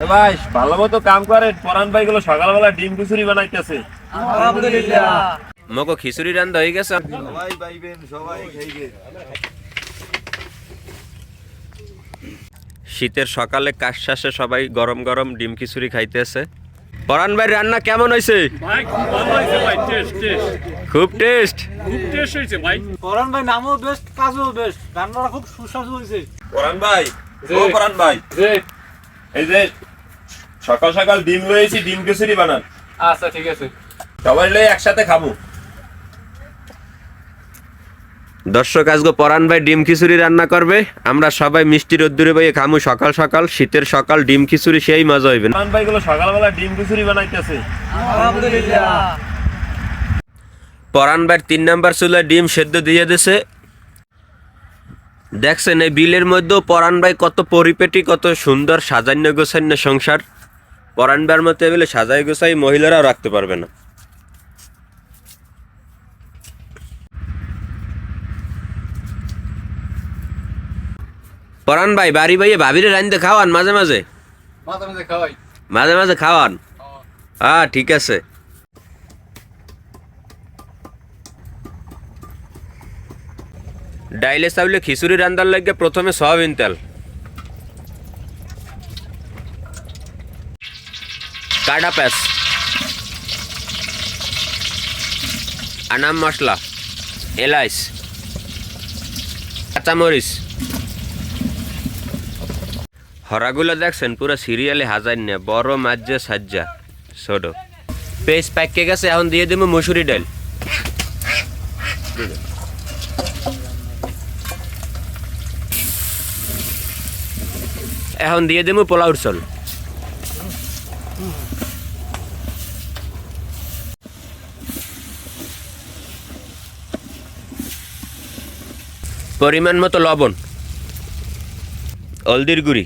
ভাই ভালো মতো কাম করেন। পরান ভাই গুলো সকালবেলা ডিম কুচুরি বানাইতেছে। মগো খিচুড়ি হয়ে গেছে। সবাই পাইবেন সবাই খাইবে শীতের সকালে কাশ শেষে সবাই গরম গরম ডিম খিচুড়ি খাইতেছে। পরান ভাই রান্না কেমন হয়েছে ভাই খুব ভালো হয়েছে ভাই টেস্ট টেস্ট খুব টেস্ট খুব টেস্ট হয়েছে ভাই। করণ ভাই নামও বেস্ট কাজও বেস্ট রান্নাটা খুব সুস্বাদু হয়েছে পরান ভাই ও পরান ভাই। এই যে সকাল সকাল ডিম লয়েছি ডিম কুচুরি বানান। আচ্ছা ঠিক আছে। সবাই লয়ে একসাথে খাব। দর্শক আজকে পরান ভাই ডিম খিচুড়ি রান্না করবে। আমরা সবাই মিষ্টি রোদ্দুরে বইয়ে খামু সকাল সকাল। শীতের সকাল ডিম খিচুড়ি সেই মজা হইবে না। পরান ভাই গুলো সকালবেলা ডিম কুচুরি বানাইতেছে। আলহামদুলিল্লাহ। পরান ভাইয়ের তিন নাম্বার চুলায় ডিম সেদ্ধ দিয়ে দিছে। দেখছেন এই বিলের মধ্যেও পরান ভাই কত পরিপেটি কত সুন্দর সাজান্য গোছান্য সংসার। পরান মতো এগুলো সাজাই গোছাই মহিলারাও রাখতে পারবে না। পরান ভাই বাড়ি বাইয়ে ভাবিরে রান্ধতে খাওয়ান মাঝে মাঝে? মাঝে খাওয়াই। মাঝে মাঝে খাওয়ান? হ্যাঁ ঠিক আছে। ডাইলে চাউলে খিচুড়ি রান্দার লাগে প্রথমে সয়াবিন তেল। কাটা পেঁয়াজ। আনাম মশলা, এলাইচ, কাঁচামরিচ। হরাগুলো দেখছেন, পুরো সিরিয়ালে হাজার না বড় মাজ্জা সাজ্জা, ছোট। পেস্ট প্যাকে গেছে, এখন দিয়ে দেবো মুসুরি ডাল। এখন দিয়ে দেবো পোলাউর চল। পরিমাণ মতো লবণ। হলদির গুঁড়ি।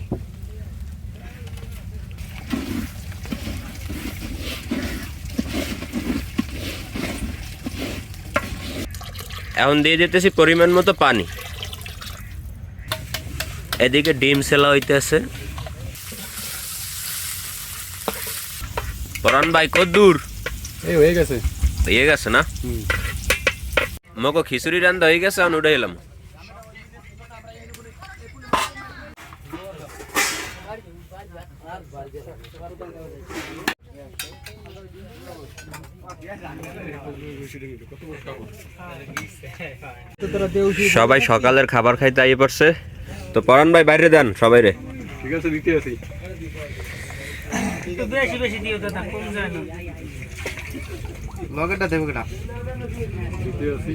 এখন দিয়ে দিতেছি পরিমাণ মতো পানি। এদিকে ডিম সেলা হইতেছে। পরান ভাই কত দূর? এই হয়ে গেছে। হয়ে গেছে না? মগো খিচুড়ি রান্না হয়ে গেছে এখন উঠে এলাম। সবাই সকালের খাবার খাইতে আইয়ে পড়ছে। তো পরান ভাই বাইরে দেন সবাই রে। ঠিক আছে দিতে আছি। লগেটা দেবো কেটা। দিতে আছি।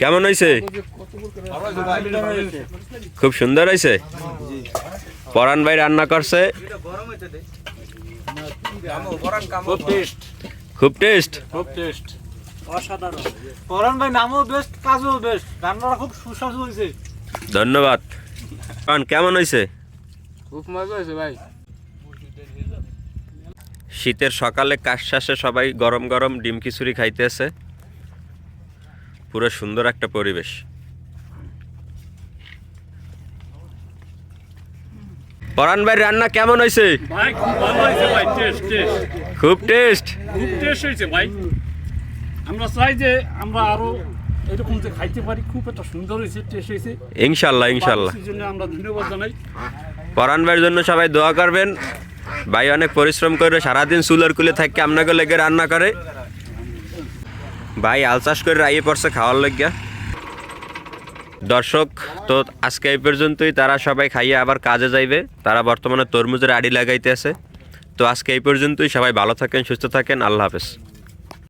কেমন হয়েছে? খুব সুন্দর হয়েছে? পরান ভাই রান্না করছে। খুব টেস্ট। খুব টেস্ট? অসাধারণ। করণ ভাই নামও বেস্ট কাজও বেস্ট রান্নাটা খুব সুস্বাদু হয়েছে। ধন্যবাদ। কেমন হয়েছে? খুব মজা হয়েছে ভাই। শীতের সকালে কাশ শেষে সবাই গরম গরম ডিম খিচুড়ি খাইতেছে। পুরো সুন্দর একটা পরিবেশ। পরান ভাই রান্না কেমন হয়েছে? খুব টেস্ট খুব টেস্ট হয়েছে ভাই। আমরা চাই যে আমরা আরও এরকম যে খাইতে পারি খুব একটা সুন্দর হয়েছে টেস্ট হয়েছে। ইনশাল্লাহ ইনশাল্লাহ। জন্য আমরা ধন্যবাদ জানাই। পরান ভাইয়ের জন্য সবাই দোয়া করবেন। ভাই অনেক পরিশ্রম করে সারাদিন চুলার কুলে থাকে আপনাকে লেগে রান্না করে। ভাই, আল চাষ করে রাইয়ে পড়ছে খাওয়ার লজ্ঞা দর্শক, তো আজকে এই পর্যন্তই। তারা সবাই খাইয়ে আবার কাজে যাইবে। তারা বর্তমানে তরমুজের আড়ি লাগাইতে আছে তো আজকে এই পর্যন্তই। সবাই ভালো থাকেন, সুস্থ থাকেন। আল্লাহ হাফেজ।